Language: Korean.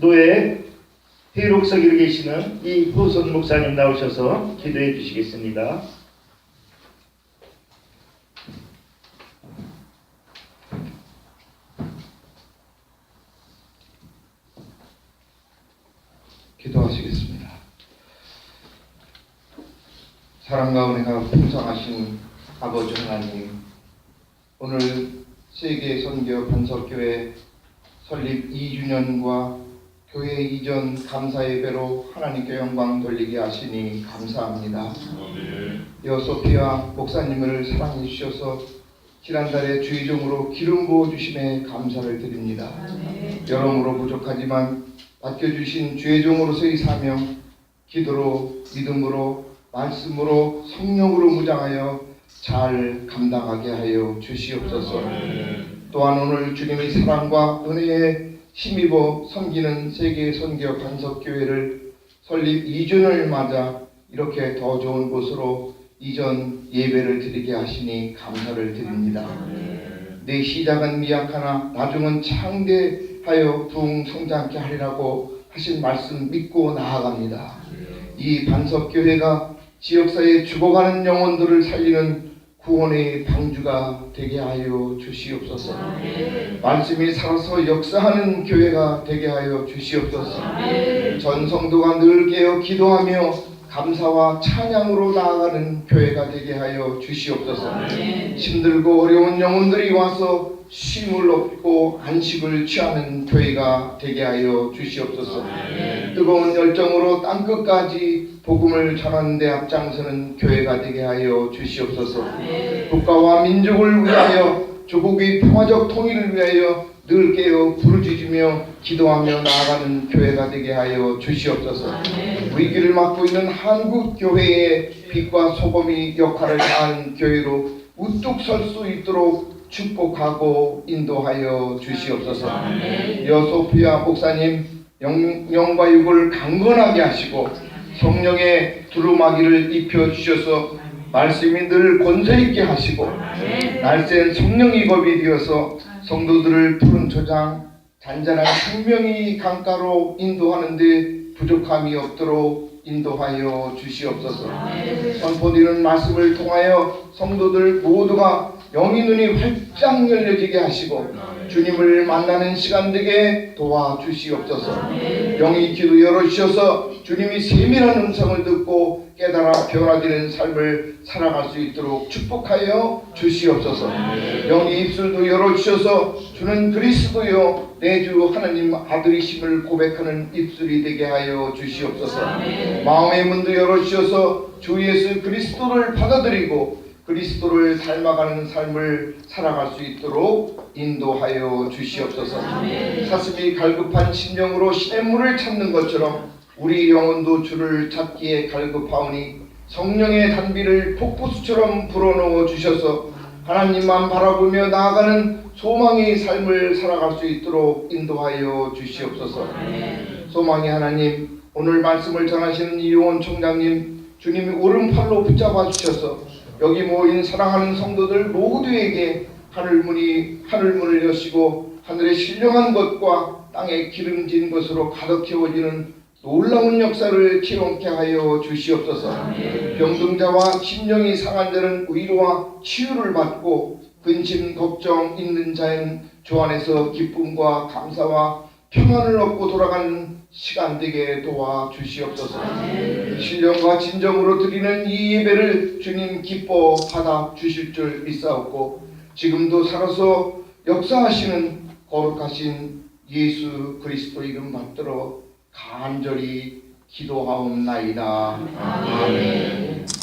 노예 회록석에 계시는 이 후손 목사님 나오셔서 기도해 주시겠습니다. 기도하시겠습니다. 사랑과 은혜가 풍성하신 아버지 하나님, 오늘 세계 선교 반석교회 설립 2주년과 교회 이전 감사 예배로 하나님께 영광 돌리게 하시니 감사합니다. 여소피아 목사님을 사랑해 주셔서 지난달에 주의종으로 기름 부어 주심에 감사를 드립니다. 여러모로 부족하지만 맡겨주신 주의 종으로서의 사명, 기도로, 믿음으로, 말씀으로, 성령으로 무장하여 잘 감당하게 하여 주시옵소서. 또한 오늘 주님의 사랑과 은혜에 힘입어 섬기는 세계 선교 간섭교회를 설립 2주년을 맞아 이렇게 더 좋은 곳으로 이전 예배를 드리게 하시니 감사를 드립니다. 내 시작은 미약하나 나중은 창대하여 부흥 성장케 하리라고 하신 말씀 믿고 나아갑니다. 이 반석교회가 지역사회에 죽어가는 영혼들을 살리는 구원의 방주가 되게 하여 주시옵소서. 말씀이 살아서 역사하는 교회가 되게 하여 주시옵소서. 전 성도가 늘 깨어 기도하며 감사와 찬양으로 나아가는 교회가 되게 하여 주시옵소서. 힘들고 어려운 영혼들이 와서 쉼을 얻고 안식을 취하는 교회가 되게 하여 주시옵소서. 뜨거운 열정으로 땅 끝까지 복음을 전하는 데 앞장서는 교회가 되게 하여 주시옵소서. 국가와 민족을 위하여 조국의 평화적 통일을 위하여 늘 깨어 부르짖으며 기도하며 나아가는 교회가 되게 하여 주시옵소서. 위기를 맞고 있는 한국 교회의 빛과 소금이 역할을 다하는 교회로 우뚝 설 수 있도록 축복하고 인도하여 주시옵소서. 여소피아 목사님 영, 영과 육을 강건하게 하시고 성령의 두루마기를 입혀 주셔서 말씀이 늘 권세 있게 하시고 날쌘 성령이 겁이 되어서 성도들을 푸른 초장 잔잔한 생명이 강가로 인도하는데 부족함이 없도록 인도하여 주시옵소서. 선포되는 말씀을 통하여 성도들 모두가 영의 눈이 활짝 열려지게 하시고 주님을 만나는 시간 되게 도와주시옵소서. 영의 귀도 열어주셔서 주님이 세밀한 음성을 듣고 깨달아 변화되는 삶을 살아갈 수 있도록 축복하여 주시옵소서. 영의 입술도 열어주셔서 주는 그리스도요 내주 하나님 아들이심을 고백하는 입술이 되게 하여 주시옵소서. 마음의 문도 열어주셔서 주 예수 그리스도를 받아들이고 그리스도를 닮아가는 삶을 살아갈 수 있도록 인도하여 주시옵소서. 사슴이 갈급한 심령으로 시냇물을 찾는 것처럼 우리 영혼도 주를 찾기에 갈급하오니 성령의 단비를 폭포수처럼 불어넣어 주셔서 하나님만 바라보며 나아가는 소망의 삶을 살아갈 수 있도록 인도하여 주시옵소서. 소망의 하나님, 오늘 말씀을 전하시는 이용원 총장님, 주님이 오른팔로 붙잡아 주셔서 여기 모인 사랑하는 성도들 모두에게 하늘 문이 하늘 문을 여시고 하늘의 신령한 것과 땅에 기름진 것으로 가득 채워지는 놀라운 역사를 기원케 하여 주시옵소서. 병등자와 심령이 상한 자는 위로와 치유를 받고 근심 걱정 있는 자는 주 안에서 기쁨과 감사와 평안을 얻고 돌아가는 시간 되게 도와 주시옵소서. 신령과 진정으로 드리는 이 예배를 주님 기뻐 받아 주실 줄 믿사옵고 지금도 살아서 역사하시는 거룩하신 예수 그리스도 이름 받들어 간절히 기도하옵나이다. 아멘.